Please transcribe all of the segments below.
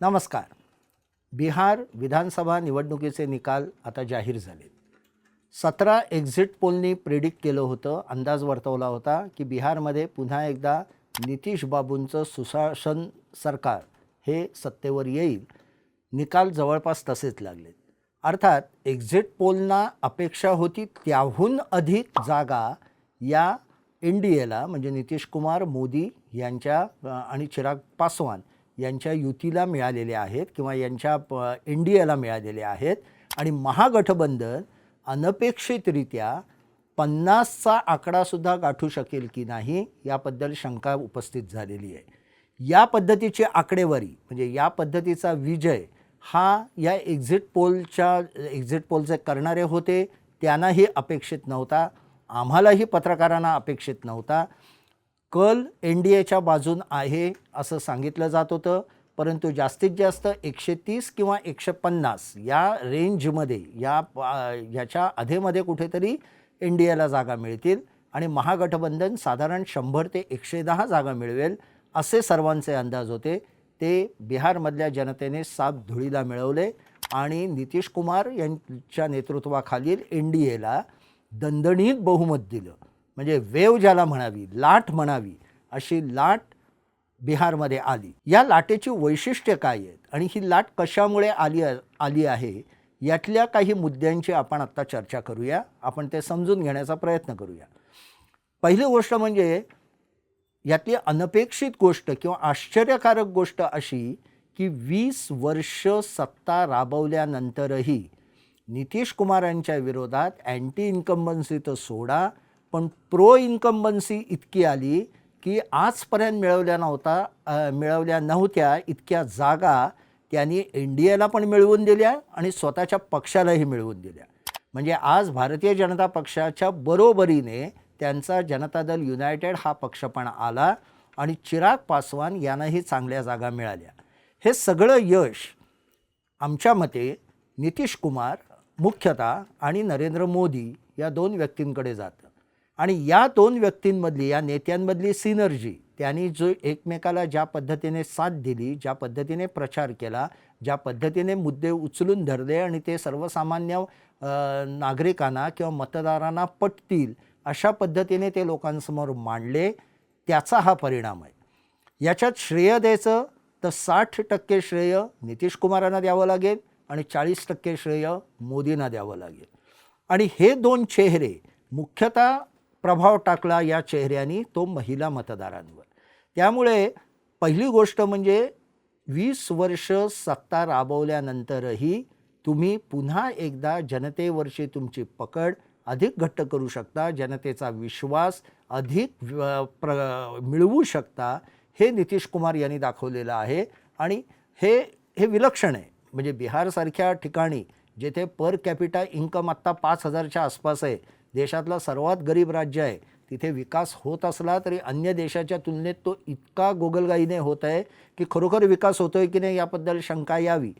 नमस्कार. बिहार विधानसभा निवडणुकीचे निकाल आता जाहीर झाले. सतरा एक्झिट पोलनी प्रिडिक्ट केलं होतं अंदाज वर्तवला होता की बिहारमध्ये पुन्हा एकदा नितीश बाबूंचं सुशासन सरकार हे सत्तेवर येईल. निकाल जवळपास तसेच लागले. अर्थात एक्झिट पोलना अपेक्षा होती त्याहून अधिक जागा या एन डी एला म्हणजे नितीश कुमार मोदी यांच्या आणि चिराग पासवान यांच्या युतीला मिळालेल्या आहेत किंवा यांच्या प एन डी एला मिळालेल्या आहेत. आणि महागठबंधन अनपेक्षितरित्या पन्नासचा आकडासुद्धा गाठू शकेल की नाही याबद्दल शंका उपस्थित झालेली आहे. या पद्धतीची आकडेवारी म्हणजे या पद्धतीचा विजय हा या एक्झिट पोलच्या एक्झिट पोलचे करणारे होते त्यांनाही अपेक्षित नव्हता. आम्हालाही पत्रकारांना अपेक्षित नव्हता. कल एन डी एच्या बाजून आहे असं सांगितलं जात होतं. परंतु जास्तीत जास्त एकशे तीस किंवा एकशे पन्नास या रेंजमध्ये या ह्याच्या अधेमध्ये कुठेतरी एन डी एला जागा मिळतील आणि महागठबंधन साधारण शंभर ते एकशे दहा जागा मिळवेल असे सर्वांचे अंदाज होते. ते बिहारमधल्या जनतेने साप धुळीला मिळवले आणि नितीश कुमार यांच्या नेतृत्वाखालील एन डी एला दणदणीत बहुमत दिलं. म्हणजे वेव ज्याला म्हणावी लाट म्हणावी अशी लाट बिहारमध्ये आली. या लाटेची वैशिष्ट्य काय आहेत? आणि ही लाट कशामुळे आली आली आहे? यातल्या काही मुद्द्यांची आपण आत्ता चर्चा करूया. आपण ते समजून घेण्याचा प्रयत्न करूया. पहिली गोष्ट म्हणजे यातली अनपेक्षित गोष्ट किंवा आश्चर्यकारक गोष्ट अशी की वीस वर्ष सत्ता राबवल्यानंतरही नितीश कुमारांच्या विरोधात अँटी इन्कम्बन्सी तर सोडा पण प्रो इन्कम्बन्सी इतकी आली की आजपर्यंत मिळवल्या नव्हता मिळवल्या नव्हत्या इतक्या जागा त्यांनी एन डी एला पण मिळवून दिल्या आणि स्वतःच्या पक्षालाही मिळवून दिल्या. म्हणजे आज भारतीय जनता पक्षाच्या बरोबरीने त्यांचा जनता दल युनायटेड हा पक्ष पण आला आणि चिराग पासवान यांनाही चांगल्या जागा मिळाल्या. हे सगळं यश आमच्या मते नितीश कुमार मुख्यतः आणि नरेंद्र मोदी या दोन व्यक्तींकडे जातं. आणि या दोन व्यक्तींमधली या नेत्यांमधली सिनर्जी त्यांनी जो एकमेकाला ज्या पद्धतीने साथ दिली ज्या पद्धतीने प्रचार केला ज्या पद्धतीने मुद्दे उचलून धरले आणि ते सर्वसामान्य नागरिकांना किंवा मतदारांना पटतील अशा पद्धतीने ते लोकांसमोर मांडले त्याचा हा परिणाम आहे. याच्यात श्रेय द्यायचं तर साठ टक्के श्रेय नितीश कुमारांना द्यावं लागेल आणि चाळीस टक्के श्रेय मोदींना द्यावं लागेल. आणि हे दोन चेहरे मुख्यतः प्रभाव टाकला या चेहऱ्याने तो महिला मतदारांवर. त्यामुळे पहिली गोष्ट म्हणजे वीस वर्ष सत्ता राबवल्यानंतरही तुम्ही पुन्हा एकदा जनतेवरची तुमची पकड अधिक घट्ट करू शकता जनतेचा विश्वास अधिक प्र मिळवू शकता हे नितीश कुमार यांनी दाखवलेलं आहे. आणि हे हे विलक्षण आहे. म्हणजे बिहारसारख्या ठिकाणी जेथे पर कॅपिटा इन्कम आत्ता पाच हजारच्या आसपास आहे देशातला सर्वात गरीब राज्य आहे. तिथे विकास होत असला तरी अन्य देशाच्या तुलनेत तो इतका गोगलगाईने होत आहे की खरोखर विकास होतो आहे की नाही याबद्दल शंका यावी.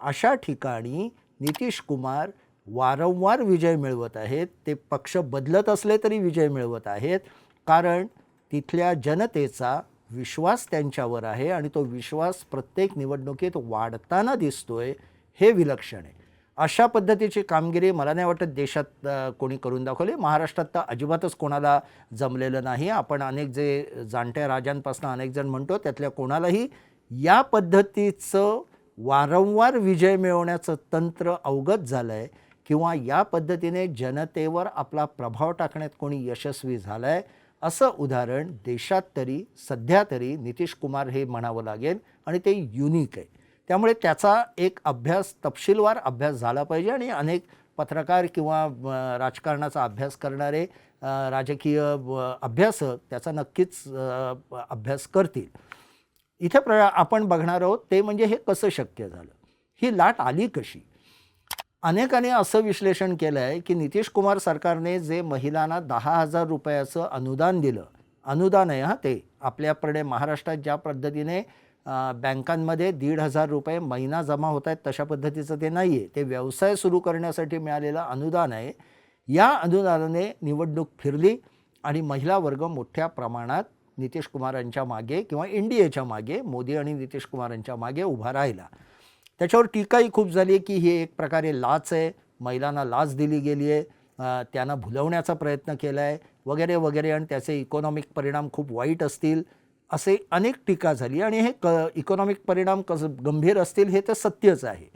अशा ठिकाणी नितीश कुमार वारंवार विजय मिळवत आहेत. ते पक्ष बदलत असले तरी विजय मिळवत आहेत. कारण तिथल्या जनतेचा विश्वास त्यांच्यावर आहे आणि तो विश्वास प्रत्येक निवडणुकीत वाढताना दिसतोय हे विलक्षण आहे. अशा पद्धतीची कामगिरी मला नाही वाटत देशात कोणी करून दाखवली. महाराष्ट्रात तर अजिबातच कोणाला जमलेलं नाही. आपण अनेक जे जाणत्या राजांपासून अनेक जण म्हणतो त्यातल्या कोणालाही या पद्धतीचं वारंवार विजय मिळवण्याचं तंत्र अवगत झालं आहे किंवा या पद्धतीने जनतेवर आपला प्रभाव टाकण्यात कोणी यशस्वी झालं आहे असं उदाहरण देशात तरी सध्या तरी नितीश कुमार हे म्हणावं लागेल आणि ते युनिक आहे. त्यामुळे त्याचा एक अभ्यास तपशीलवार अभ्यास झाला पाहिजे आणि अनेक पत्रकार किंवा राजकारणाचा अभ्यास करणारे राजकीय अभ्यासक त्याचा नक्कीच अभ्यास करतील. इथे प्र आपण बघणार आहोत ते म्हणजे हे कसं शक्य झालं. ही लाट आली कशी? अनेकांनी असं विश्लेषण केलं आहे की नितीश कुमार सरकारने जे महिलांना दहा हजार रुपयाचं अनुदान दिलं अनुदान आहे हां ते. आपल्याकडे महाराष्ट्रात ज्या पद्धतीने बँकांमध्ये दीड हजार रुपये महिना जमा होत आहेत तशा पद्धतीचं ते नाही आहे ते व्यवसाय सुरू करण्यासाठी मिळालेलं अनुदान आहे. या अनुदानाने निवडणूक फिरली आणि महिला वर्ग मोठ्या प्रमाणात नितीश कुमारांच्या मागे किंवा एन डी एच्या मागे मोदी आणि नितीश कुमारांच्या मागे उभा राहिला. त्याच्यावर टीकाही खूप झाली की ही एक प्रकारे लाच आहे. महिलांना लाच दिली गेली आहे. त्यांना भुलवण्याचा प्रयत्न केला आहे वगैरे वगैरे आणि त्याचे इकॉनॉमिक परिणाम खूप वाईट असतील. असे अनेक टीका झाली आणि हे क इकॉनॉमिक परिणाम कस गंभीर असतील हे तर सत्यच आहे.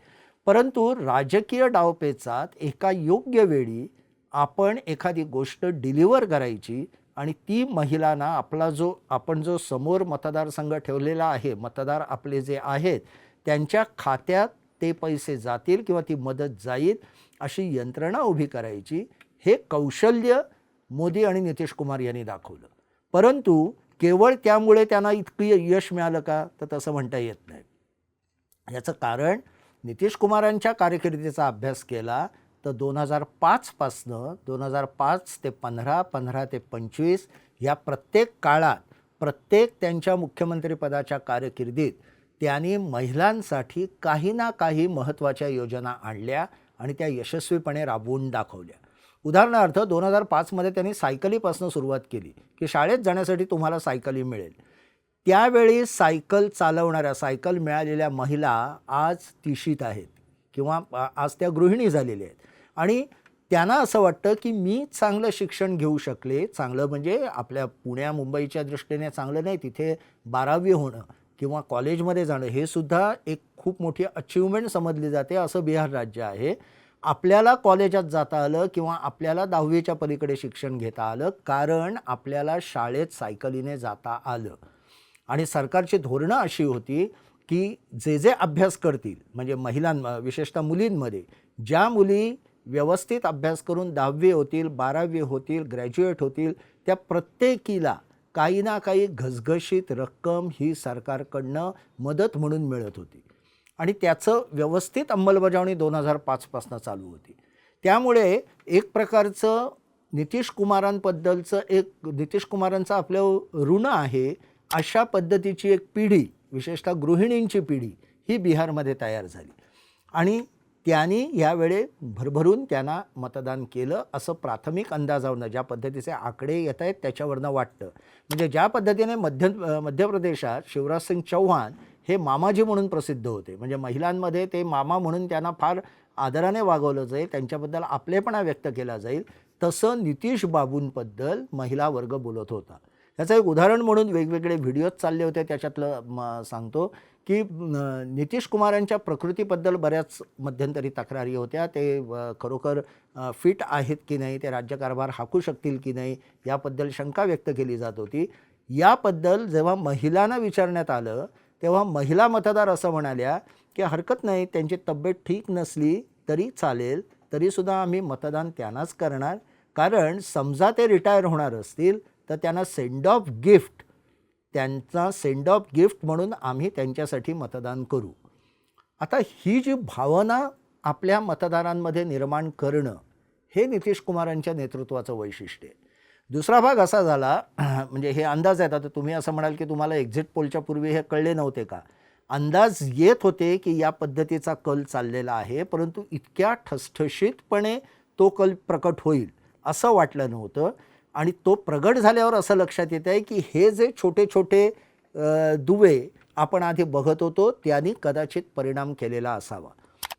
परंतु राजकीय डावपेचात एका योग्य वेळी आपण एखादी गोष्ट डिलिव्हर करायची आणि ती महिलांना आपला जो आपण जो समोर मतदारसंघ ठेवलेला आहे मतदार आपले जे आहेत त्यांच्या खात्यात ते पैसे जातील किंवा ती मदत जाईल अशी यंत्रणा उभी करायची हे कौशल्य मोदी आणि नितीश कुमार यांनी दाखवलं. परंतु केवळ त्यामुळे त्यांना इतकं यश मिळालं का? तर तसं म्हणता येत नाही. याचं कारण नितीश कुमारांच्या कारकिर्दीचा अभ्यास केला तर दोन हजार पाचपासनं दोन हजार पाच ते पंधरा पंधरा ते पंचवीस या प्रत्येक काळात प्रत्येक त्यांच्या मुख्यमंत्रीपदाच्या कारकिर्दीत त्यांनी महिलांसाठी काही ना काही महत्त्वाच्या योजना आणल्या आणि त्या यशस्वीपणे राबवून दाखवल्या. उदाहरणार्थ दोन हजार पाचमध्ये त्यांनी सायकलीपासून सुरुवात केली की शाळेत जाण्यासाठी तुम्हाला सायकली मिळेल. त्यावेळी सायकल चालवणाऱ्या सायकल मिळालेल्या महिला आज तिशीत आहेत किंवा आज त्या गृहिणी झालेल्या आहेत. आणि त्यांना असं वाटतं की मी चांगलं शिक्षण घेऊ शकले चांगलं म्हणजे आपल्या पुण्या मुंबईच्या दृष्टीने चांगलं नाही तिथे बारावी होणं किंवा कॉलेजमध्ये जाणं हे सुद्धा एक खूप मोठी अचिव्हमेंट समजली जाते असं बिहार राज्य आहे. आपल्याला कॉलेजात जाता आलं किंवा आपल्याला दहावीच्या पलीकडे शिक्षण घेता आलं कारण आपल्याला शाळेत सायकलीने जाता आलं. आणि सरकारची धोरणं अशी होती की जे जे अभ्यास करतील म्हणजे महिलां विशेषतः मुलींमध्ये ज्या मुली व्यवस्थित अभ्यास करून दहावी होतील बारावी होतील ग्रॅज्युएट होतील त्या प्रत्येकीला काही ना काही घसघशीत रक्कम ही सरकारकडनं मदत म्हणून मिळत होती. आणि त्याचं व्यवस्थित अंमलबजावणी दोन हजार पाचपासनं चालू होती. त्यामुळे एक प्रकारचं नितीश कुमारांबद्दलचं एक नितीश कुमारांचं आपलं ऋण आहे अशा पद्धतीची एक पिढी विशेषतः गृहिणींची पिढी ही बिहारमध्ये तयार झाली. आणि त्यांनी यावेळे भरभरून त्यांना मतदान केलं असं प्राथमिक अंदाजावरनं ज्या पद्धतीचे आकडे येत आहेत त्याच्यावरनं वाटतं. म्हणजे ज्या पद्धतीने मध्य मध्य प्रदेशात शिवराज सिंग चौहान हे मामाजी म्हणून प्रसिद्ध होते. म्हणजे महिलांमध्ये ते मामा म्हणून त्यांना फार आदराने वागवलं जाईल त्यांच्याबद्दल आपलेपणा व्यक्त केला जाईल तसं नितीश बाबूंबद्दल महिला वर्ग बोलत होता. याचं एक उदाहरण म्हणून वेगवेगळे व्हिडिओज चालले होते त्याच्यातलं म सांगतो की नितीश कुमारांच्या प्रकृतीबद्दल बऱ्याच मध्यंतरी तक्रारी होत्या. ते खरोखर फिट आहेत की नाही ते राज्यकारभार हाकू शकतील की नाही याबद्दल शंका व्यक्त केली जात होती. याबद्दल जेव्हा महिलांना विचारण्यात आलं तेव्हा महिला मतदार असं म्हणाल्या की हरकत नाही त्यांची तब्येत ठीक नसली तरी चालेल तरीसुद्धा आम्ही मतदान त्यांनाच करणार. कारण समजा ते रिटायर होणार असतील तर त्यांना सेंड ऑफ गिफ्ट त्यांचा सेंड ऑफ गिफ्ट म्हणून आम्ही त्यांच्यासाठी मतदान करू. आता ही जी भावना आपल्या मतदारांमध्ये निर्माण करणं हे नितीश कुमारांच्या नेतृत्वाचं वैशिष्ट्य आहे. दुसरा भाग असा झाला म्हणजे हे अंदाज आहेत. आता तुम्ही असं म्हणाल की तुम्हाला एक्झिट पोलच्या पूर्वी हे कळले नव्हते का? अंदाज येत होते की या पद्धतीचा कल चाललेला आहे परंतु इतक्या ठसठशीतपणे तो कल प्रकट होईल असं वाटलं नव्हतं. आणि तो प्रगट झाल्यावर असं लक्षात येत आहे की हे जे छोटे छोटे दुवे आपण आधी बघत होतो त्यांनी कदाचित परिणाम केलेला असावा.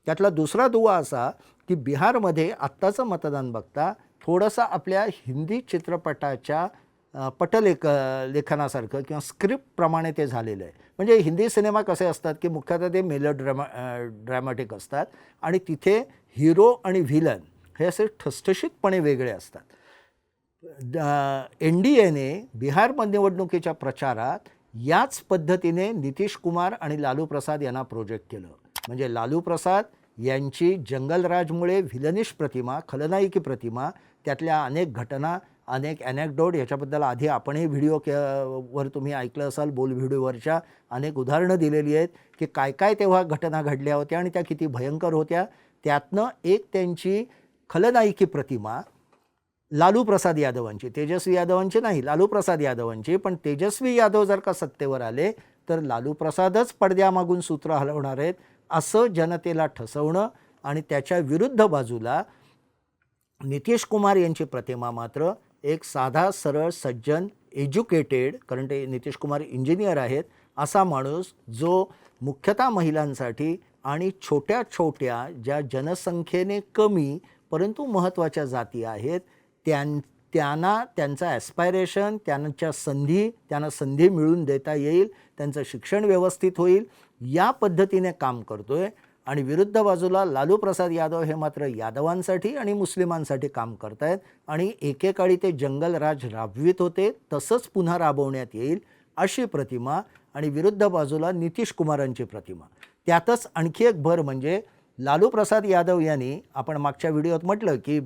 त्यातला दुसरा दुवा असा की बिहारमध्ये आत्ताचं मतदान बघता थोडंसं आपल्या हिंदी चित्रपटाच्या पटलेख लेखनासारखं किंवा स्क्रिप्टप्रमाणे ते झालेलं आहे. म्हणजे हिंदी सिनेमा कसे असतात की मुख्यतः ते मेलो ड्रॅमा ड्रॅमॅटिक असतात आणि तिथे हिरो आणि व्हिलन हे असे ठसठशीतपणे वेगळे असतात. एन डी एने बिहार निवडणुकीच्या प्रचारात याच पद्धतीने नितीश कुमार आणि लालू प्रसाद यांना प्रोजेक्ट केलं. म्हणजे लालू प्रसाद यांची जंगलराजमुळे व्हिलनिश प्रतिमा खलनायकी प्रतिमा त्यातल्या अनेक घटना अनेक ॲनेक्डोट याच्याबद्दल आधी आपणही व्हिडिओ के वर तुम्ही ऐकलं असाल बोल व्हिडिओवरच्या अनेक उदाहरणं दिलेली आहेत की काय काय तेव्हा घटना घडल्या होत्या आणि त्या किती भयंकर होत्या. त्यातनं एक त्यांची खलनायकी प्रतिमा लालू प्रसाद यादवांची तेजस्वी यादवांची नाही लालू प्रसाद यादवांची पण तेजस्वी यादव जर का सत्तेवर आले तर लालू प्रसादच पडद्यामागून सूत्र हलवणार आहेत. असं जनतेला ठसवणं आणि त्याच्या विरुद्ध बाजूला नितीश कुमार यांची प्रतिमा मात्र एक साधा सरळ सज्जन एज्युकेटेड कारण ते नितीश कुमार इंजिनियर आहेत असा माणूस जो मुख्यतः महिलांसाठी आणि छोट्या छोट्या ज्या जनसंख्येने कमी परंतु महत्त्वाच्या जाती आहेत त्यां त्यांना त्यांचं ॲस्पायरेशन त्यांच्या संधी त्यांना संधी मिळवून देता येईल त्यांचं शिक्षण व्यवस्थित होईल या पद्धतीने काम करतो आहे आणि विरुद्ध बाजूला लालू प्रसाद यादव हे मात्र यादवांसाठी आणि मुस्लिमांसाठी काम करतायत. आणि एकेकाळी ते जंगलराज राबवित होते तसंच पुन्हा राबवण्यात येईल अशी प्रतिमा आणि विरुद्ध बाजूला नितीश कुमारांची प्रतिमा. त्यातच आणखी एक भर म्हणजे लालू प्रसाद यादव यांनी आपण मागच्या व्हिडिओत म्हटलं की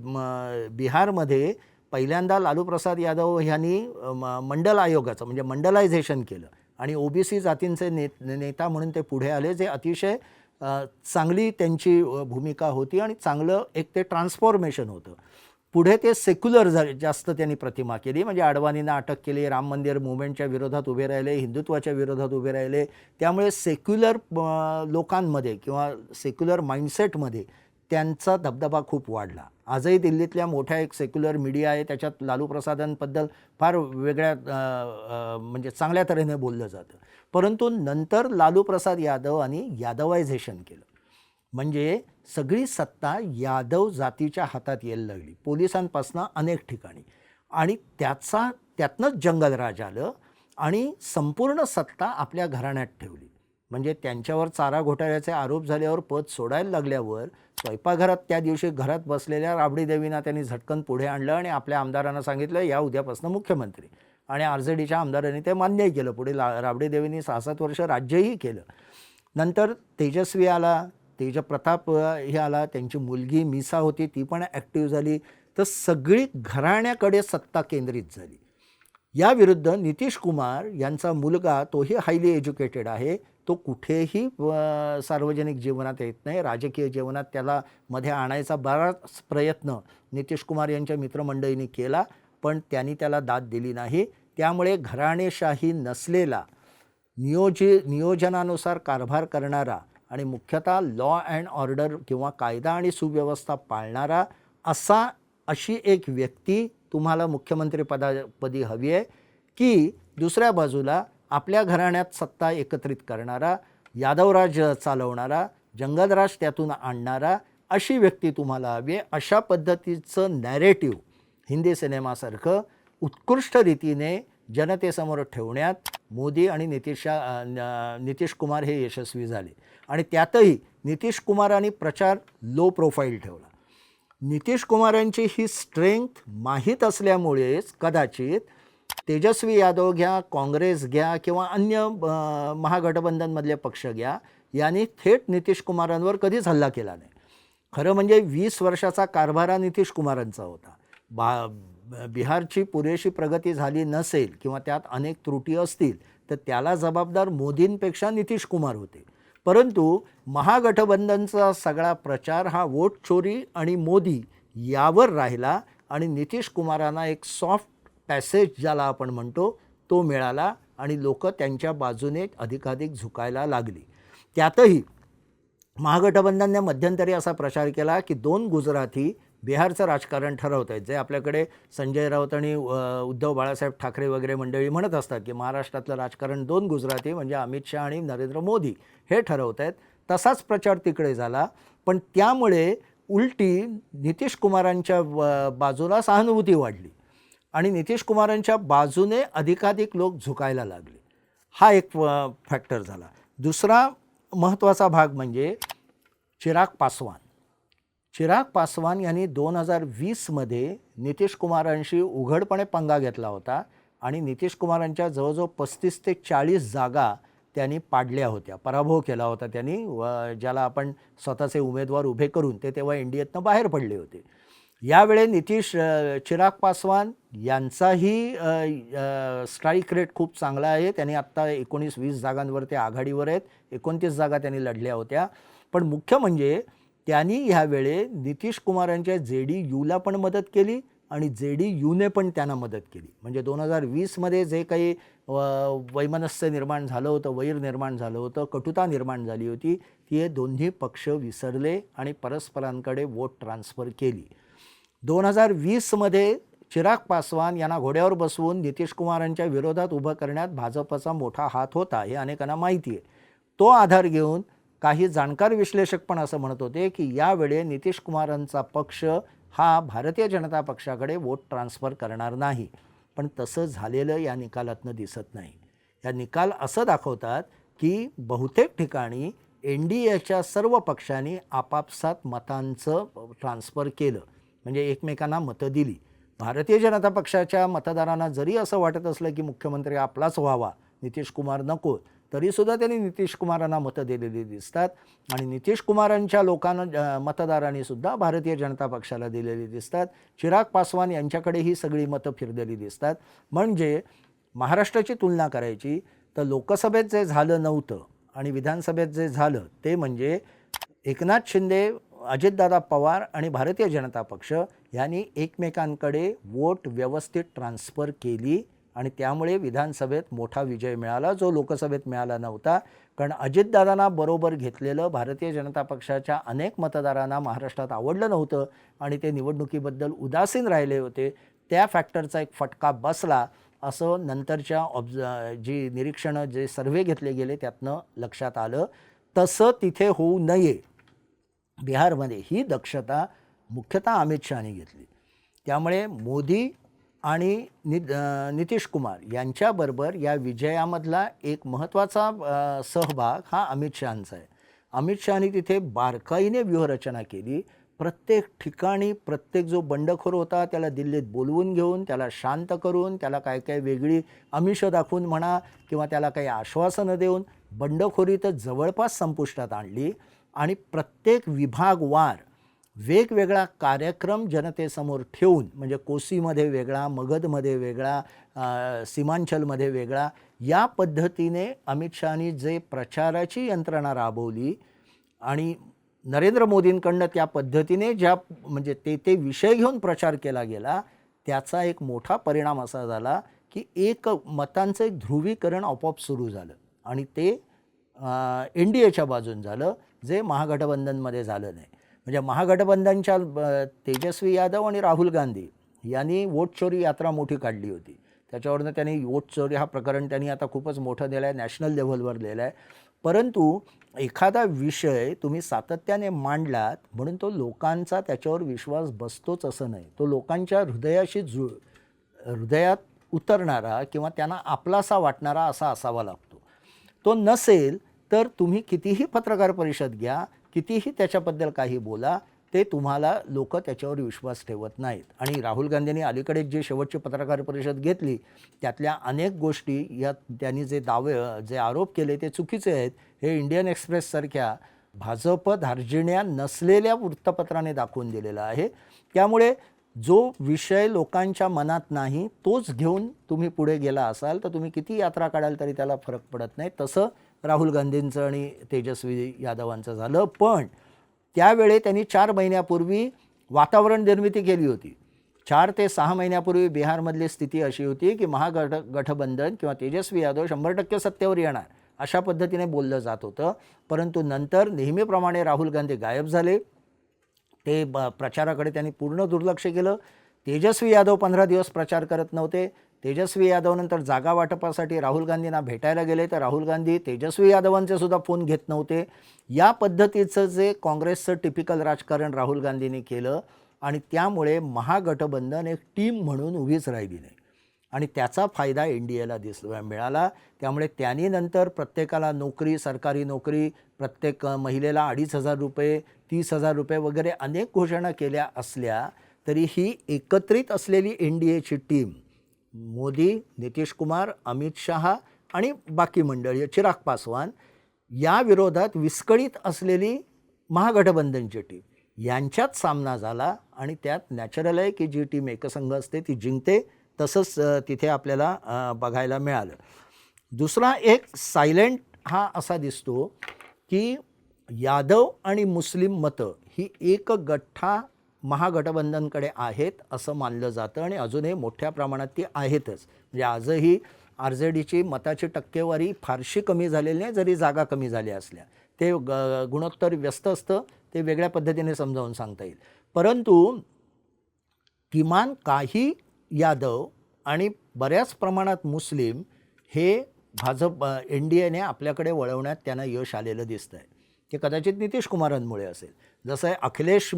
बिहारमध्ये पहिल्यांदा लालू प्रसाद यादव यांनी म- मंडल आयोगाचं म्हणजे मंडलायझेशन केलं. आणि ओबीसी जातींचे ने नेता म्हणून ते पुढे आले जे अतिशय चांगली त्यांची भूमिका होती आणि चांगलं एक ते ट्रान्सफॉर्मेशन होतं. पुढे ते सेक्युलर झाले जास्त त्यांनी प्रतिमा केली. म्हणजे अडवाणींना अटक केली राम मंदिर मुवमेंटच्या विरोधात उभे राहिले हिंदुत्वाच्या विरोधात उभे राहिले. त्यामुळे सेक्युलर लोकांमध्ये किंवा सेक्युलर माइंडसेटमध्ये त्यांचा दबदबा खूप वाढला. आजही दिल्लीतल्या मोठ्या एक सेक्युलर मीडिया आहे त्याच्यात लालू प्रसादांबद्दल फार वेगळ्या म्हणजे चांगल्या तऱ्हेने बोललं जातं. परंतु नंतर लालू प्रसाद यादव आणि यादवायझेशन केलं. म्हणजे सगळी सत्ता यादव जातीच्या हातात यायला लागली. पोलिसांपासनं अनेक ठिकाणी. आणि त्याचा त्यातनंच जंगलराज आलं आणि संपूर्ण सत्ता आपल्या घराण्यात ठेवली. म्हणजे त्यांच्यावर चारा घोटाळ्याचे आरोप झाल्यावर पद सोडायला लागल्यावर स्वयंपाकघरात त्या दिवशी घरात बसलेल्या राबडी देवींना त्यांनी झटकन पुढे आणलं आणि आपल्या आमदारांना सांगितलं या उद्यापासून मुख्यमंत्री. आणि आर जे डीच्या आमदारांनी ते मान्यही केलं. पुढे ला राबडी देवींनी सहा सात वर्ष राज्यही केलं. नंतर तेजस्वी आला तेज प्रताप हे आला त्यांची मुलगी मिसा होती ती पण ॲक्टिव्ह झाली. तर सगळी घराण्याकडे सत्ता केंद्रित झाली. या विरुद्ध नितीश कुमार यांचा मुलगा तोही हायली एज्युकेटेड आहे. तो कुठेही सार्वजनिक जीवनात येत नाही. राजकीय जीवनात त्याला मध्ये आणायचा बराच प्रयत्न नितीश कुमार यांच्या मित्रमंडळींनी केला पण त्यांनी त्याला दाद दिली नाही. त्यामुळे घराणेशाही नसलेला नियोजि नियोजनानुसार कारभार करणारा आणि मुख्यतः लॉ अँड ऑर्डर किंवा कायदा आणि सुव्यवस्था पाळणारा असा अशी एक व्यक्ती तुम्हाला मुख्यमंत्रीपदापदी हवी आहे की दुसऱ्या बाजूला आपल्या घराण्यात सत्ता एकत्रित करणारा यादवराज चालवणारा जंगलराज त्यातून आणणारा अशी व्यक्ती तुम्हाला हवी आहे. अशा पद्धतीचं नॅरेटिव्ह हिंदी सिनेमासारखं उत्कृष्ट रीतीने जनतेसमोर ठेवण्यात मोदी आणि नितीशा नितीश कुमार हे यशस्वी झाले. आणि त्यातही नितीश कुमारांनी प्रचार लो प्रोफाईल ठेवला. नितीश कुमारांची ही स्ट्रेंथ माहीत असल्यामुळेच कदाचित तेजस्वी यादव घ्या काँग्रेस घ्या किंवा अन्य महागठबंधनमधले पक्ष घ्या यांनी थेट नितीश कुमारांवर कधीच हल्ला केला नाही. खरं म्हणजे वीस वर्षाचा कारभार हा नितीश कुमारांचा होता. बा बिहारची पुरेशी प्रगती झाली नसेल किंवा त्यात अनेक त्रुटी असतील तर त्याला जबाबदार मोदींपेक्षा नितीश कुमार होते. परंतु महागठबंधनचा सगळा प्रचार हा वोट चोरी आणि मोदी यावर राहिला आणि नितीश कुमारांना एक सॉफ्ट पॅसेज ज्याला आपण म्हणतो तो मिळाला आणि लोक त्यांच्या बाजूने अधिकाधिक झुकायला लागली. त्यातही महागठबंधनने मध्यंतरी असा प्रचार केला की दोन गुजराती बिहारचं राजकारण ठरवत आहेत. जे आपल्याकडे संजय राऊत आणि उद्धव बाळासाहेब ठाकरे वगैरे मंडळी म्हणत असतात की महाराष्ट्रातलं राजकारण दोन गुजराती म्हणजे अमित शहा आणि नरेंद्र मोदी हे ठरवत आहेत. तसाच प्रचार तिकडे झाला. पण त्यामुळे उलटी नितीश कुमारांच्या बाजूला सहानुभूती वाढली. आणि नितीश कुमारांच्या बाजूने अधिकाधिक लोक झुकायला लागले. हा एक फॅक्टर झाला. दुसरा महत्त्वाचा भाग म्हणजे चिराग पासवान. चिराग पासवान यांनी दोन हजार वीसमध्ये नितीश कुमारांशी उघडपणे पंगा घेतला होता आणि नितीश कुमारांच्या जवळजवळ पस्तीस ते चाळीस जागा त्यांनी पाडल्या होत्या. पराभव केला होता त्यांनी व ज्याला आपण स्वतःचे उमेदवार उभे करून ते तेव्हा इंडियेतनं बाहेर पडले होते. यावेळी नितीश चिराग पासवान यांचाही स्ट्राईक रेट खूप चांगला आहे. त्यांनी आत्ता एकोणीस वीस जागांवर ते आघाडीवर आहेत. एकोणतीस जागा त्यांनी लढल्या होत्या. पण मुख्य म्हणजे त्यांनी ह्यावेळे नितीश कुमारांच्या जे डी यूला पण मदत केली आणि जे डी यूने पण त्यांना मदत केली. म्हणजे दोन हजार वीसमध्ये जे काही वैमनस्य निर्माण झालं होतं वैर निर्माण झालं होतं कटुता निर्माण झाली होती ती हे दोन्ही पक्ष विसरले आणि परस्परांकडे वोट ट्रान्सफर केली. दोन हजार वीसमध्ये चिराग पासवान यांना घोड्यावर बसवून नितीश कुमारांच्या विरोधात उभं करण्यात भाजपचा मोठा हात होता हे अनेकांना माहिती आहे. तो आधार घेऊन काही जाणकार विश्लेषक पण असं म्हणत होते की यावेळी नितीश कुमारांचा पक्ष हा भारतीय जनता पक्षाकडे वोट ट्रान्सफर करणार नाही. पण तसं झालेलं या निकालातनं दिसत नाही. या निकाल असं दाखवतात की बहुतेक ठिकाणी एन डी एच्या सर्व पक्षांनी आपापसात मतांचं ट्रान्सफर केलं. म्हणजे एकमेकांना मतं दिली. भारतीय जनता पक्षाच्या मतदारांना जरी असं वाटत असलं की मुख्यमंत्री आपलाच व्हावा नितीश कुमार नको तरीसुद्धा त्यांनी नितीश कुमारांना मतं दिलेली दिसतात. आणि नितीश कुमारांच्या लोकांना मतदारांनी सुद्धा भारतीय जनता पक्षाला दिलेली दिसतात. चिराग पासवान यांच्याकडे ही सगळी मतं फिरलेली दिसतात. म्हणजे महाराष्ट्राची तुलना करायची तर लोकसभेत जे झालं नव्हतं आणि विधानसभेत जे झालं ते म्हणजे एकनाथ शिंदे अजितदादा पवार आणि भारतीय जनता पक्ष यांनी एकमेकांकडे वोट व्यवस्थित ट्रान्सफर केली आणि त्यामुळे विधानसभेत मोठा विजय मिळाला जो लोकसभेत मिळाला नव्हता. कारण अजितदादांना बरोबर घेतलेलं भारतीय जनता पक्षाच्या अनेक मतदारांना महाराष्ट्रात आवडलं नव्हतं आणि ते निवडणुकीबद्दल उदासीन राहिले होते. त्या फॅक्टरचा एक फटका बसला असं नंतरच्या ऑब्झ जी निरीक्षणं जे सर्वे घेतले गेले त्यातनं लक्षात आलं. तसं तिथे होऊ नये. बिहारमध्ये ही दक्षता मुख्यतः अमित शहानी घेतली. त्यामुळे मोदी आणि नि नितीश कुमार यांच्याबरोबर या विजयामधला एक महत्त्वाचा सहभाग हा अमित शहांचा आहे. अमित शहानी तिथे बारकाईने व्यूहरचना केली. प्रत्येक ठिकाणी प्रत्येक जो बंडखोर होता त्याला दिल्लीत बोलवून घेऊन त्याला शांत करून त्याला काय काय वेगळी अमिषं दाखवून म्हणा किंवा त्याला काही आश्वासनं देऊन बंडखोरी तर जवळपास संपुष्टात आणली. आणि प्रत्येक विभागवार वेगवेगळा कार्यक्रम जनतेसमोर ठेवून म्हणजे कोसीमध्ये वेगळा मगधमध्ये वेगळा सीमांचलमध्ये वेगळा या पद्धतीने अमित शहानी जे प्रचाराची यंत्रणा राबवली आणि नरेंद्र मोदींकडनं त्या पद्धतीने ज्या म्हणजे ते ते विषय घेऊन प्रचार केला गेला त्याचा एक मोठा परिणाम असा झाला की एक मतांचं एक ध्रुवीकरण आपोआप सुरू झालं आणि ते एन डी एच्या बाजून झालं. जे महागठबंधनमध्ये झालं नाही. म्हणजे महागठबंधनच्या तेजस्वी यादव आणि राहुल गांधी यांनी वोट चोरी यात्रा मोठी काढली होती. त्याच्यावरनं त्यांनी वोट चोरी हा प्रकरण त्यांनी आता खूपच मोठं दिलं आहे नॅशनल लेव्हलवर दिलं आहे परंतु एखादा विषय तुम्ही सातत्याने मांडलात म्हणून तो लोकांचा त्याच्यावर विश्वास बसतोच असं नाही. तो लोकांच्या हृदयाशी जु हृदयात उतरणारा किंवा त्यांना आपलासा वाटणारा असा असावा लागतो. तो नसेल तर तुम्ही कितीही पत्रकार परिषद घ्या कितीही त्याच्याबद्दल काही बोला ते तुम्हाला लोक त्याच्यावर विश्वास ठेवत नाहीत. आणि राहुल गांधींनी अलीकडे जे शेवटची पत्रकार परिषद घेतली त्यातल्या अनेक गोष्टी या त्यांनी जे दावे जे आरोप केले ते चुकीचे आहेत. हे इंडियन एक्सप्रेससारख्या भाजप धार्जिण्या नसलेल्या वृत्तपत्राने दाखवून दिलेलं आहे. त्यामुळे जो विषय लोकांच्या मनात नाही तोच घेऊन तुम्ही पुढे गेला असाल तर तुम्ही किती यात्रा काढाल तरी त्याला फरक पडत नाही. तसं राहुल गांधींचं आणि तेजस्वी यादवांचं झालं. पण त्यावेळे त्यांनी चार महिन्यापूर्वी वातावरण निर्मिती केली होती. चार ते सहा महिन्यापूर्वी बिहारमधली स्थिती अशी होती की महागठ गठबंधन किंवा तेजस्वी यादव शंभर टक्के सत्तेवर येणार अशा पद्धतीने बोललं जात होतं. परंतु नंतर नेहमीप्रमाणे राहुल गांधी गायब झाले. ते ब प्रचाराकडे त्यांनी पूर्ण दुर्लक्ष केलं. तेजस्वी यादव पंधरा दिवस प्रचार करत नव्हते. तेजस्वी यादवनंतर जागा वाटपासाठी राहुल गांधींना भेटायला गेले तर राहुल गांधी तेजस्वी यादवांचे सुद्धा फोन घेत नव्हते. या पद्धतीचं जे काँग्रेसचं टिपिकल राजकारण राहुल गांधींनी केलं आणि त्यामुळे महागठबंधन एक टीम म्हणून उभीच राहिली नाही आणि त्याचा फायदा एन डी एला दिस मिळाला. त्यामुळे त्यांनी नंतर प्रत्येकाला नोकरी सरकारी नोकरी प्रत्येक महिलेला अडीच हजार रुपये तीस हजार रुपये वगैरे अनेक घोषणा केल्या असल्या तरी ही एकत्रित असलेली एन डी एची टीम मोदी नितीश कुमार अमित शहा आणि बाकी मंडळी चिराग पासवान या विरोधात विस्कळीत असलेली महागठबंधनची टीम. यांच्यात सामना झाला आणि त्यात नॅचरल आहे की जी टीम एकसंघ असते ती जिंकते तसंच तिथे आपल्याला बघायला मिळालं. दुसरा एक सायलेंट हा असा दिसतो की यादव आणि मुस्लिम मतं ही एक गठ्ठा महागठबंधनकडे आहेत असं मानलं जातं आणि अजूनही मोठ्या प्रमाणात ती आहेतच. म्हणजे आजही आर जे डीची मताची टक्केवारी फारशी कमी झालेली नाही जरी जागा कमी झाल्या असल्या. ते ग गुणोत्तर व्यस्त असतं ते वेगळ्या पद्धतीने समजावून सांगता येईल. परंतु किमान काही यादव आणि बऱ्याच प्रमाणात मुस्लिम हे भाजप एन डी एने आपल्याकडे वळवण्यात त्यांना यश आलेलं दिसतं आहे ते कदाचित नितीश कुमारांमुळे असेल. जसं आहे अखिलेश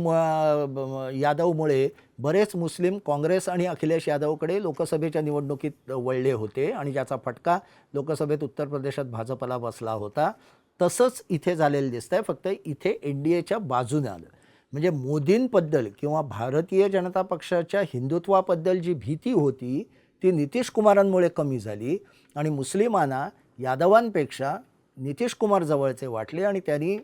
यादवमुळे बरेच मुस्लिम काँग्रेस आणि अखिलेश यादवकडे लोकसभेच्या निवडणुकीत वळले होते आणि ज्याचा फटका लोकसभेत उत्तर प्रदेशात भाजपला बसला होता. तसंच इथे झालेलं दिसतं आहे फक्त इथे एन डी एच्या बाजूने आलं. म्हणजे मोदींबद्दल किंवा भारतीय जनता पक्षाच्या हिंदुत्वाबद्दल जी भीती होती ती नितीश कुमारांमुळे कमी झाली आणि मुस्लिमांना यादवांपेक्षा नितीश कुमार जवळचे वाटले आणि त्यांनी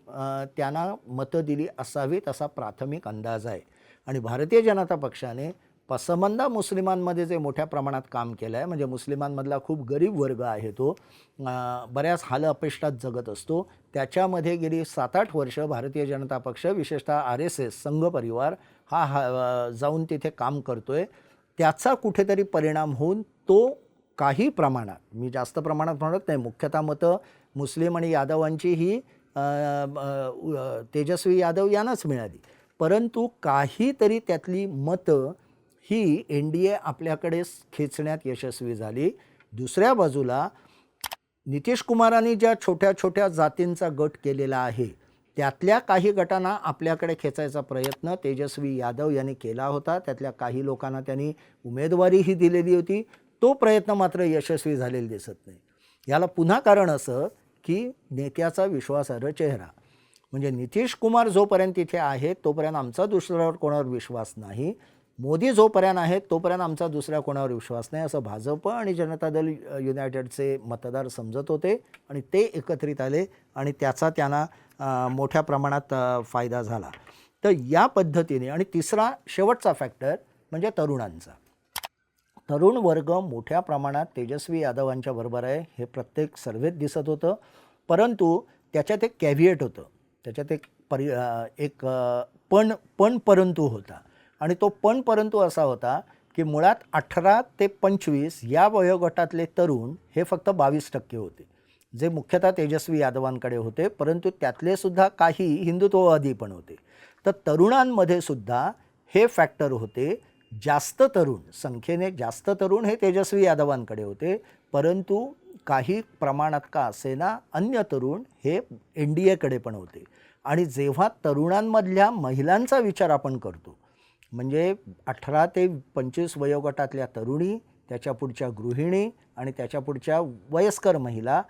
त्यांना मतं दिली असावीत असा प्राथमिक अंदाज आहे. आणि भारतीय जनता पक्षाने पसमंदा मुस्लिमांमध्ये जे मोठ्या प्रमाणात काम केलं आहे म्हणजे मुस्लिमांमधला खूप गरीब वर्ग आहे तो बऱ्याच हाल अपेष्टात जगत असतो. त्याच्यामध्ये गेली सात आठ वर्ष भारतीय जनता पक्ष विशेषतः आर एस एस संघ परिवार हा हा जाऊन तिथे काम करतो आहे त्याचा कुठेतरी परिणाम होऊन तो काही प्रमाणात मी जास्त प्रमाणात म्हणत नाही मुख्यतः मतं मुस्लिम आणि यादवांची ही तेजस्वी यादव यांनाच मिळाली. परंतु काहीतरी त्यातली मतं ही एन डी ए आपल्याकडे खेचण्यात यशस्वी झाली. दुसऱ्या बाजूला नितीश कुमारांनी ज्या छोट्या छोट्या जातींचा गट केलेला आहे त्यातल्या काही गटांना आपल्याकडे खेचायचा प्रयत्न तेजस्वी यादव यांनी केला होता. त्यातल्या काही लोकांना त्यांनी उमेदवारीही दिलेली होती. तो प्रयत्न मात्र यशस्वी झालेला दिसत नाही. याला पुन्हा कारण असं की नेत्याचा विश्वासार्ह चेहरा. म्हणजे नितीश कुमार जोपर्यंत तिथे आहेत तोपर्यंत आमचा दुसऱ्यावर कोणावर विश्वास नाही. मोदी जोपर्यंत आहेत तोपर्यंत आमचा दुसऱ्या कोणावर विश्वास नाही असं भाजप आणि जनता दल युनायटेडचे मतदार समजत होते आणि ते एकत्रित आले आणि त्याचा त्यांना मोठ्या प्रमाणात फायदा झाला. तर या पद्धतीने आणि तिसरा शेवटचा फॅक्टर म्हणजे तरुणांचा. तरुण वर्ग मोठ्या प्रमाणात तेजस्वी यादवांच्या बरोबर आहे हे प्रत्येक सर्वेत दिसत होतं. परंतु त्याच्यात एक कॅव्हिएट होतं. त्याच्यात एक परि एक पण पण परंतु होता. आणि तो पण परंतु असा होता की मुळात अठरा ते पंचवीस या वयोगटातले तरुण हे फक्त बावीस टक्के होते. जे मुख्यतः तेजस्वी यादवांकडे होते परंतु त्यातले सुद्धा काही हिंदुत्ववादी पण होते. तर तरुणांमध्ये सुद्धा हे फॅक्टर होते जास्त तरुण संख्येने जास्त तरुण हे तेजस्वी यादवांकडे होते. परंतु काही प्रमाणात का असेना अन्य तरुण हे एन डी एकडे पण होते. आणि जेव्हा तरुणांमधल्या महिलांचा विचार आपण करतो म्हणजे अठरा ते पंचवीस वयोगटातल्या तरुणी त्याच्या पुढच्या गृहिणी आणि त्याच्या पुढच्या वयस्कर महिला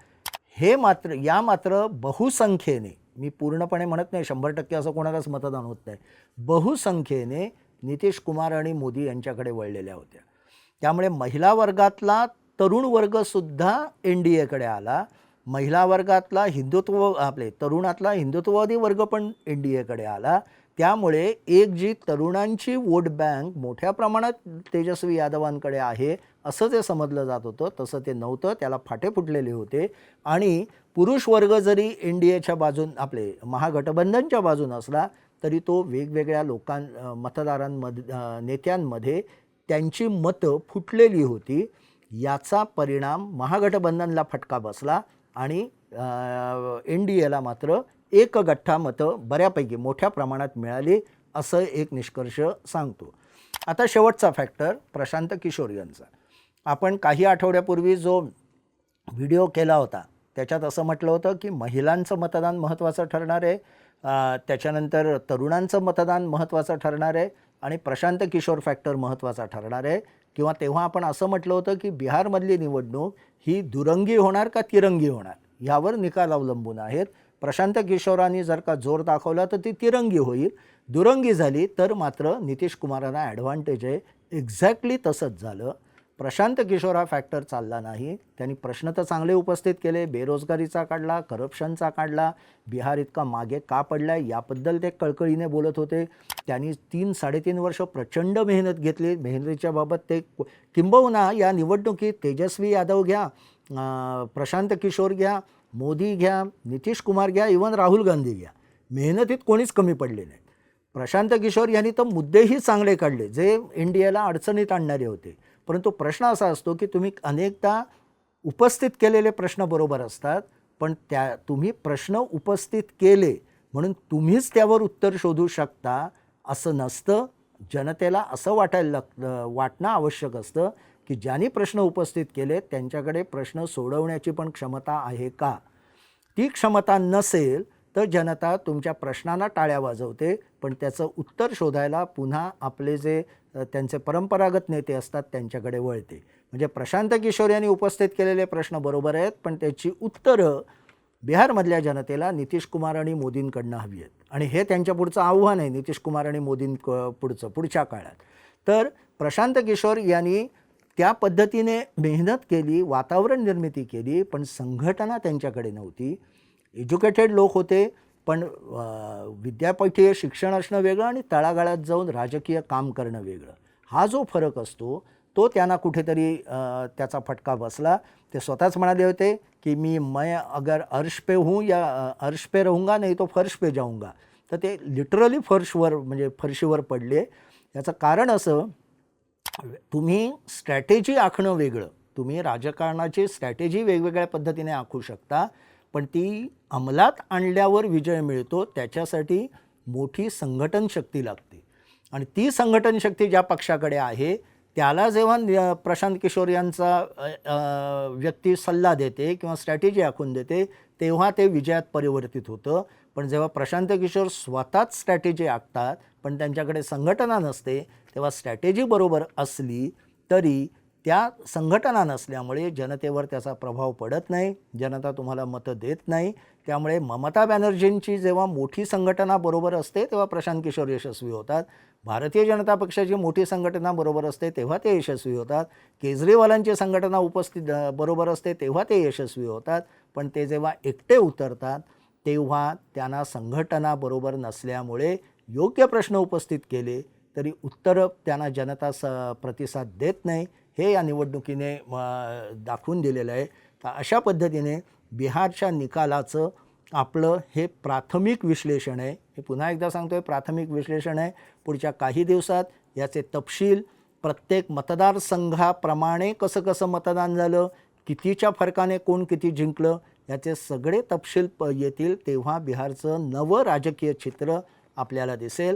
हे मात्र या मात्र बहुसंख्येने मी पूर्णपणे म्हणत नाही शंभर टक्के असं कोणालाच मतदान होत नाही बहुसंख्येने नितीश कुमार आणि मोदी यांच्याकडे वळलेल्या होत्या. त्यामुळे महिला वर्गातला तरुण वर्गसुद्धा एन डी एकडे आला. महिला वर्गातला हिंदुत्व आपले तरुणातला हिंदुत्ववादी वर्ग पण एन डी एकडे आला. त्यामुळे एक जी तरुणांची वोट बँक मोठ्या प्रमाणात तेजस्वी यादवांकडे आहे असं जे समजलं जात होतं तसं ते नव्हतं त्याला फाटे फुटलेले होते. आणि पुरुष वर्ग जरी एन डी एच्या बाजून आपले महागठबंधनच्या बाजून असला तरी तो वेगवेगळ्या लोकां मतदारांमध नेत्यांमध्ये त्यांची मतं फुटलेली होती. याचा परिणाम महागठबंधनला फटका बसला आणि एन डी एला मात्र एक गठ्ठा मतं बऱ्यापैकी मोठ्या प्रमाणात मिळाली असं एक निष्कर्ष सांगतो. आता शेवटचा फॅक्टर प्रशांत किशोर यांचा. आपण काही आठवड्यापूर्वी जो व्हिडिओ केला होता त्याच्यात असं म्हटलं होतं की महिलांचं मतदान महत्त्वाचं ठरणार आहे. त्याच्यानंतर तरुणांचं मतदान महत्त्वाचं ठरणार आहे आणि प्रशांत किशोर फॅक्टर महत्त्वाचा ठरणार आहे. किंवा तेव्हा आपण असं म्हटलं होतं की बिहारमधली निवडणूक ही दुरंगी होणार का तिरंगी होणार? यावर निकाल अवलंबून आहेत. प्रशांत किशोरांनी जर का जोर दाखवला तर ती तिरंगी होईल. दुरंगी झाली तर मात्र नितीश कुमारांना ॲडव्हान्टेज आहे. एक्झॅक्टली तसंच झालं. प्रशांत किशोर हा फॅक्टर चालला नाही. त्यांनी प्रश्न तर चांगले उपस्थित केले. बेरोजगारीचा काढला करप्शनचा काढला. बिहार इतका मागे का पडला याबद्दल ते कळकळीने बोलत होते. त्यांनी तीन साडेतीन वर्ष प्रचंड मेहनत घेतली. मेहनतीच्या बाबत ते किंबहुना या निवडणुकीत तेजस्वी यादव घ्या प्रशांत किशोर घ्या मोदी घ्या नितीश कुमार घ्या इवन राहुल गांधी घ्या. मेहनतीत कोणीच कमी पडले नाही. प्रशांत किशोर यांनी तर मुद्देही चांगले काढले जे इंडियाला अडचणीत आणणारे होते. परंतु प्रश्न असा असतो की तुम्ही अनेकदा उपस्थित केलेले प्रश्न बरोबर असतात पण त्या तुम्ही प्रश्न उपस्थित केले म्हणून तुम्हीच त्यावर उत्तर शोधू शकता असं नसतं. जनतेला असं वाटायला लाग वाटणं आवश्यक असतं की ज्यांनी प्रश्न उपस्थित केले त्यांच्याकडे प्रश्न सोडवण्याची पण क्षमता आहे का? ती क्षमता नसेल तर जनता तुमच्या प्रश्नांना टाळ्या वाजवते पण त्याचं उत्तर शोधायला पुन्हा आपले जे त्यांचे परंपरागत नेते असतात त्यांच्याकडे वळते. म्हणजे प्रशांत किशोर यांनी उपस्थित केलेले प्रश्न बरोबर आहेत पण त्याची उत्तरं बिहारमधल्या जनतेला नितीश कुमार आणि मोदींकडनं हवी आहेत. आणि हे त्यांच्या पुढचं आव्हान आहे नितीश कुमार आणि मोदीं पुढचं पुढच्या काळात. तर प्रशांत किशोर यांनी त्या पद्धतीने मेहनत केली वातावरण निर्मिती केली पण संघटना त्यांच्याकडे नव्हती. एज्युकेटेड लोक होते पण विद्यापीठीय शिक्षण असणं वेगळं आणि तळागाळात जाऊन राजकीय काम करणं वेगळं. हा जो फरक असतो तो त्यांना कुठेतरी त्याचा फटका बसला. ते स्वतःच म्हणाले होते की मी मैं अगर अर्श पे हूँ या अर्श पे रहूंगा नाही तो फर्श पे जाऊंगा. तर ते लिटरली फर्शवर म्हणजे फरशीवर पडले. याचं कारण असं तुम्ही स्ट्रॅटेजी आखणं वेगळं. तुम्ही राजकारणाची स्ट्रॅटेजी वेगवेगळ्या पद्धतीने आखू शकता. पण ती अंमलात आणल्यावर विजय मिळतो त्याच्यासाठी मोठी संघटन शक्ती लागते. आणि ती संघटन शक्ती ज्या पक्षाकडे आहे त्याला जेव्हा प्रशांत किशोर यांचा व्यक्ती सल्ला देते किंवा स्ट्रॅटेजी आखून देते तेव्हा ते विजयात परिवर्तित होतं. पण जेव्हा प्रशांत किशोर स्वतःच स्ट्रॅटेजी आखतात पण त्यांच्याकडे संघटना नसते तेव्हा स्ट्रॅटेजी बरोबर असली तरी त्या संघटना नसल्यामुळे जनतेवर त्याचा प्रभाव पडत नाही जनता तुम्हाला मतं देत नाही. त्यामुळे ममता बॅनर्जींची जेव्हा मोठी संघटना बरोबर असते तेव्हा प्रशांत किशोर यशस्वी होतात. भारतीय जनता पक्षाची मोठी संघटना बरोबर असते तेव्हा ते यशस्वी होतात. केजरीवालांची संघटना उपस्थित बरोबर असते तेव्हा ते यशस्वी होतात. पण ते जेव्हा एकटे उतरतात तेव्हा त्यांना संघटना बरोबर नसल्यामुळे योग्य प्रश्न उपस्थित केले तरी उत्तरं त्यांना जनता स प्रतिसाद देत नाही. हे या निवडणुकीने दाखवून दिलेलं आहे. तर अशा पद्धतीने बिहारच्या निकालाचं आपलं हे प्राथमिक विश्लेषण आहे. हे पुन्हा एकदा सांगतो आहे प्राथमिक विश्लेषण आहे. पुढच्या काही दिवसात याचे तपशील प्रत्येक मतदारसंघाप्रमाणे कसं कसं मतदान झालं कितीच्या फरकाने कोण किती जिंकलं याचे सगळे तपशील प येतील तेव्हा बिहारचं नवं राजकीय चित्र आपल्याला दिसेल.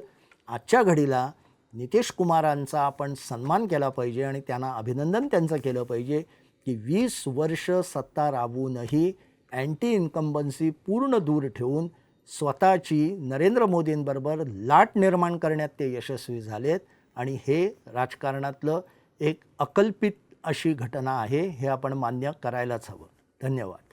आजच्या घडीला नितीश कुमारांचा आपण सन्मान केला पाहिजे आणि त्यांना अभिनंदन त्यांचं केलं पाहिजे की वीस वर्ष सत्ता राबवूनही अँटी इन्कम्बन्सी पूर्ण दूर ठेवून स्वतःची नरेंद्र मोदींबरोबर लाट निर्माण करण्यात ते यशस्वी झालेत. आणि हे राजकारणातलं एक अकल्पित अशी घटना आहे हे आपण मान्य करायलाच हवं. धन्यवाद.